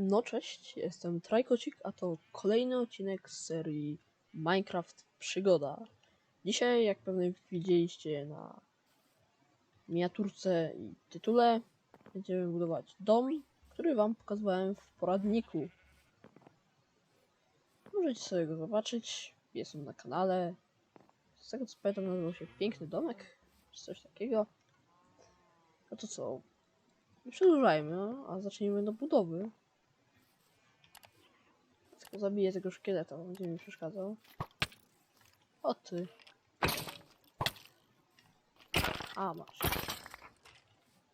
No cześć, jestem Trajkocik, a to kolejny odcinek z serii Minecraft Przygoda. Dzisiaj, jak pewnie widzieliście na miniaturce i tytule, będziemy budować dom, który wam pokazywałem w poradniku. Możecie sobie go zobaczyć, jest on na kanale. Z tego co pamiętam nazywał się Piękny Domek, czy coś takiego. No to co? Nie przedłużajmy, a zacznijmy do budowy. Zabiję tego szkieleta, bo będzie mi przeszkadzał. O ty. A, masz.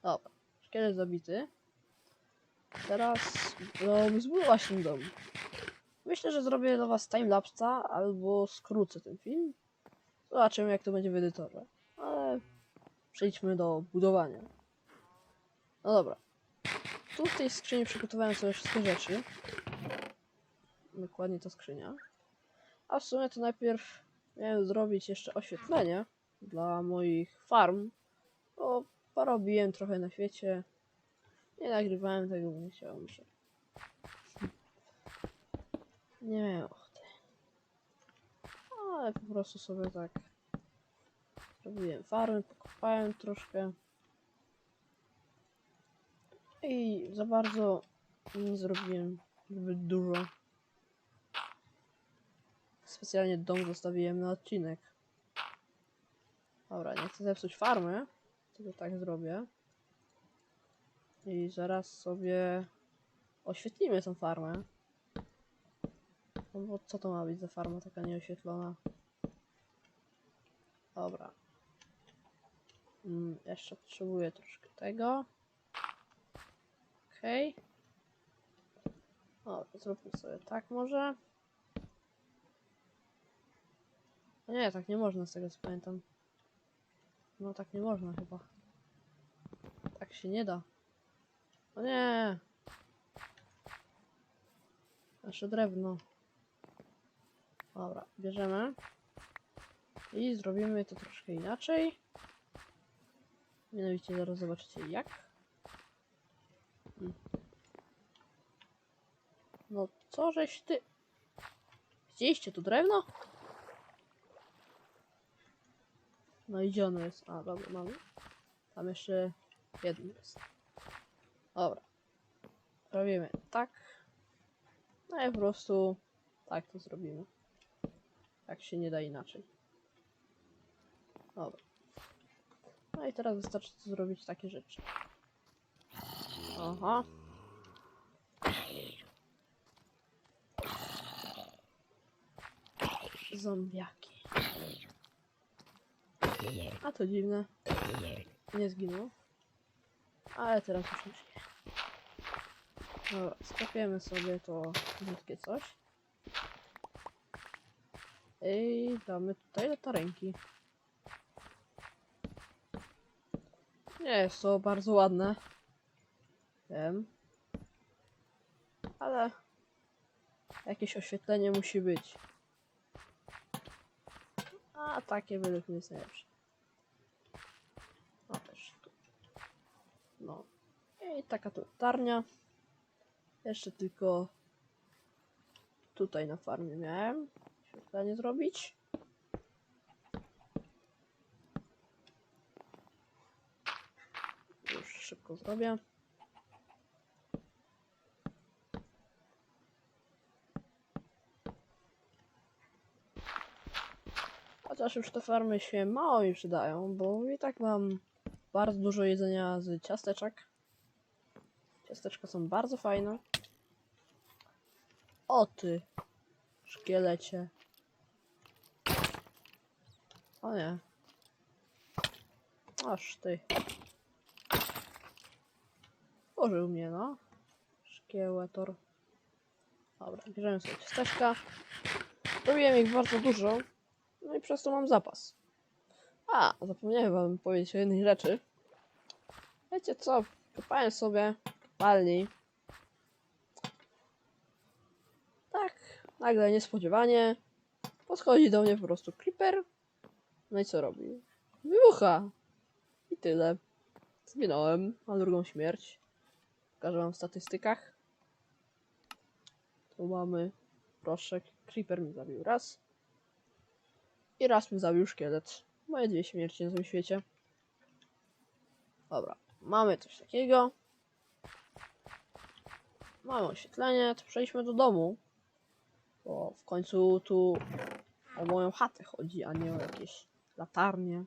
Dobra, szkielet zabity. Teraz no, zbudować ten dom. Myślę, że zrobię dla was timelapsa albo skrócę ten film. Zobaczymy jak to będzie w edytorze. Ale przejdźmy do budowania. No dobra. Tu w tej skrzyni przygotowałem sobie wszystkie rzeczy. Dokładnie ta skrzynia. A w sumie to najpierw miałem zrobić jeszcze oświetlenie dla moich farm, bo porobiłem trochę na świecie. Nie nagrywałem tego, bo nie chciało mi się. Nie miałem ochoty. Ale po prostu sobie tak zrobiłem farmy, pokopałem troszkę. I za bardzo nie zrobiłem zbyt dużo. Specjalnie dom zostawiłem na odcinek. Dobra, nie chcę zepsuć farmy, tylko tak zrobię. I zaraz sobie oświetlimy tą farmę. No bo co to ma być za farma taka nieoświetlona? Dobra. Mm, jeszcze potrzebuję troszkę tego. Okej. Okay. O, zróbmy sobie tak może. No nie, tak nie można z tego co pamiętam. No tak nie można chyba. Tak się nie da. No nie. Nasze drewno. Dobra, bierzemy. I zrobimy to troszkę inaczej. Mianowicie zaraz zobaczycie jak. No co żeś ty... Widzieliście tu drewno? No i gdzie ono jest? A, dobra, mamy. Tam jeszcze jedno jest. Dobra. Robimy tak. No i po prostu tak to zrobimy. Jak się nie da inaczej. Dobra. No i teraz wystarczy tu zrobić takie rzeczy. Aha. Zombiaki. A to dziwne. Nie zginął. Ale teraz już nie żyje. Dobra, skopiemy sobie to brzydkie coś. I damy tutaj latarenki. Nie jest to bardzo ładne. Wiem. Ale jakieś oświetlenie musi być. A takie według mnie jest najlepsze. No też tu. No. I taka tu latarnia. Jeszcze tylko tutaj na farmie miałem oświetlenie zrobić. Już szybko zrobię. Chociaż już te farmy się mało mi przydają, bo i tak mam bardzo dużo jedzenia z ciasteczek. Ciasteczka są bardzo fajne. O ty, szkielecie. O nie. Aż ty. Użył mnie, no. Szkieletor. Dobra, bierzemy sobie ciasteczka. Robiłem ich bardzo dużo. No i przez to mam zapas. A, zapomniałem wam powiedzieć o jednej rzeczy. Wiecie co? Kopałem sobie palni. Tak, nagle niespodziewanie podchodzi do mnie po prostu creeper. No i co robi? Wybucha. I tyle. Zginąłem. Mam drugą śmierć. Pokażę wam w statystykach. Tu mamy proszek. Creeper mi zabił raz. I raz mi zabił szkielet. Moje dwie śmierci na tym świecie. Dobra, mamy coś takiego. Mamy oświetlenie, to przejdźmy do domu. Bo w końcu tu o moją chatę chodzi, a nie o jakieś latarnie.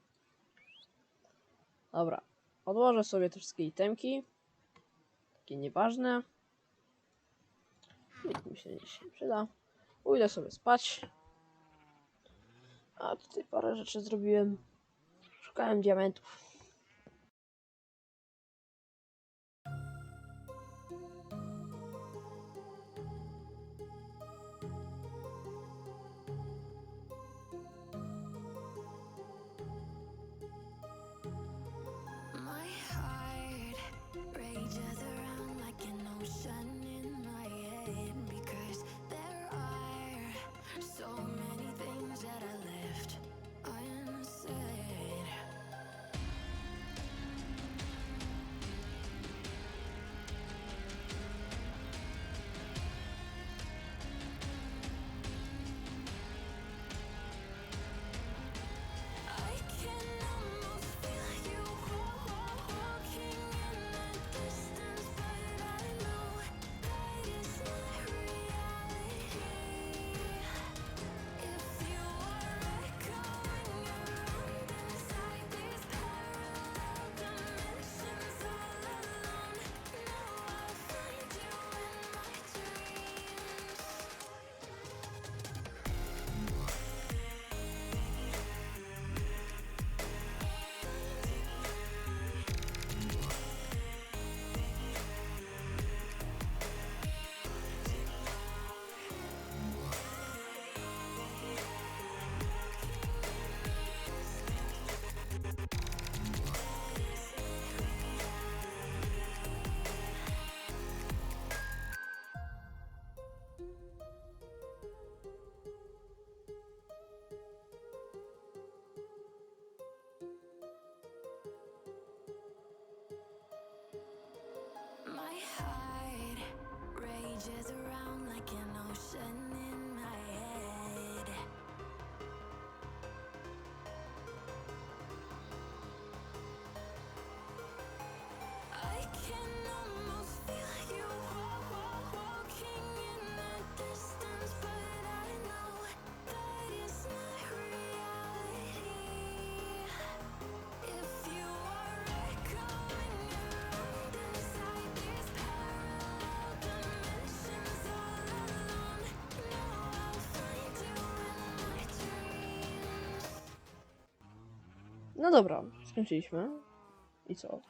Dobra, odłożę sobie te wszystkie itemki. Takie nieważne. Nic mi się nie przyda. Pójdę sobie spać. A tutaj parę rzeczy zrobiłem. Szukałem diamentów. No dobra, skończyliśmy. I co?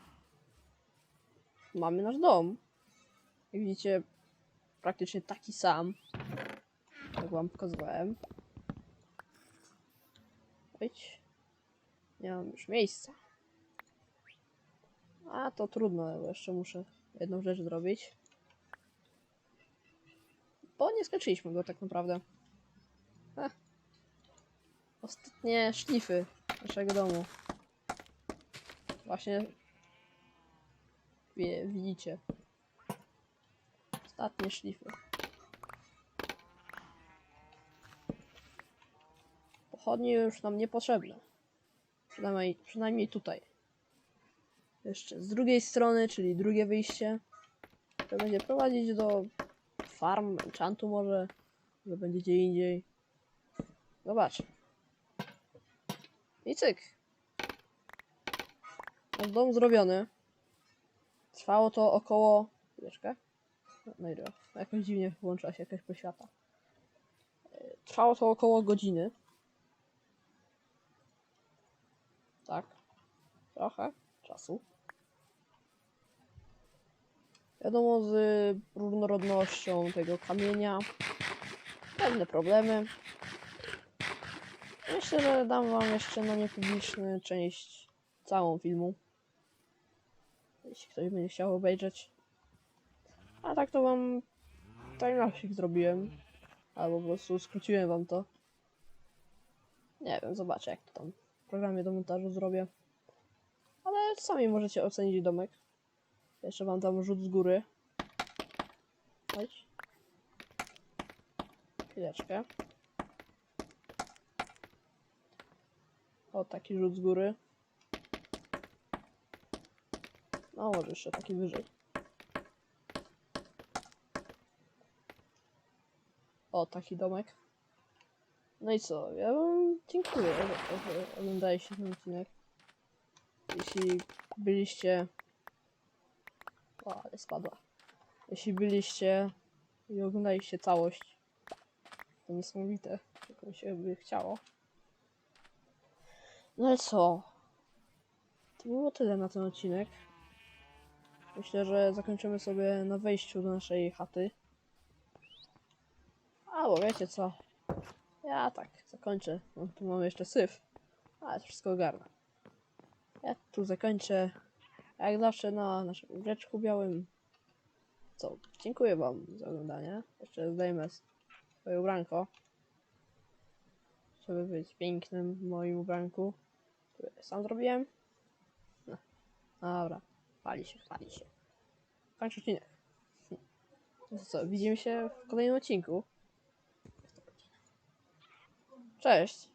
Mamy nasz dom. Jak widzicie, praktycznie taki sam. Jak wam pokazywałem. Ojć. Nie mam już miejsca. A to trudno, bo jeszcze muszę jedną rzecz zrobić. Bo nie skończyliśmy go tak naprawdę. Ech. Ostatnie szlify naszego domu. Właśnie wie, widzicie. Ostatnie szlify. Pochodnie już nam niepotrzebne. Przynajmniej, przynajmniej tutaj. Jeszcze z drugiej strony, czyli drugie wyjście. To będzie prowadzić do farm, enchantu może. Może będzie gdzie indziej. Zobacz. I cyk. Nasz dom zrobiony. Trwało to około. Chwileczkę. No i dobra. Jakoś dziwnie włączyła się jakaś poświata. Trwało to około godziny. Tak. Trochę czasu. Wiadomo, z różnorodnością tego kamienia. Pewne problemy. Myślę, że dam wam jeszcze na niepubliczny część całą filmu. Jeśli ktoś będzie chciał obejrzeć. A tak to wam timelapsik zrobiłem. Albo po prostu skróciłem wam to. Nie wiem, zobaczę jak to tam w programie do montażu zrobię. Ale sami możecie ocenić domek. Jeszcze wam dam rzut z góry. Chodź. Chwileczkę. O, taki rzut z góry. No, może jeszcze taki wyżej. O, taki domek. No i co? Ja wam dziękuję, że, oglądaliście ten odcinek. Jeśli byliście... O, ale spadła. Jeśli byliście i oglądaliście całość, to niesamowite, jak mi się by chciało. No i co? To było tyle na ten odcinek. Myślę, że zakończymy sobie na wejściu do naszej chaty. Albo wiecie co? Ja tak zakończę. No, tu mamy jeszcze syf. Ale wszystko ogarnę. Ja tu zakończę. a Jak zawsze na naszym łóżeczku białym. Co? Dziękuję wam za oglądanie. Jeszcze zdejmę swoje ubranko. Żeby być pięknym w moim ubranku. Sam zrobiłem. No. Dobra. Pali się, pali się. Kończę odcinek. No co, widzimy się w kolejnym odcinku. Cześć.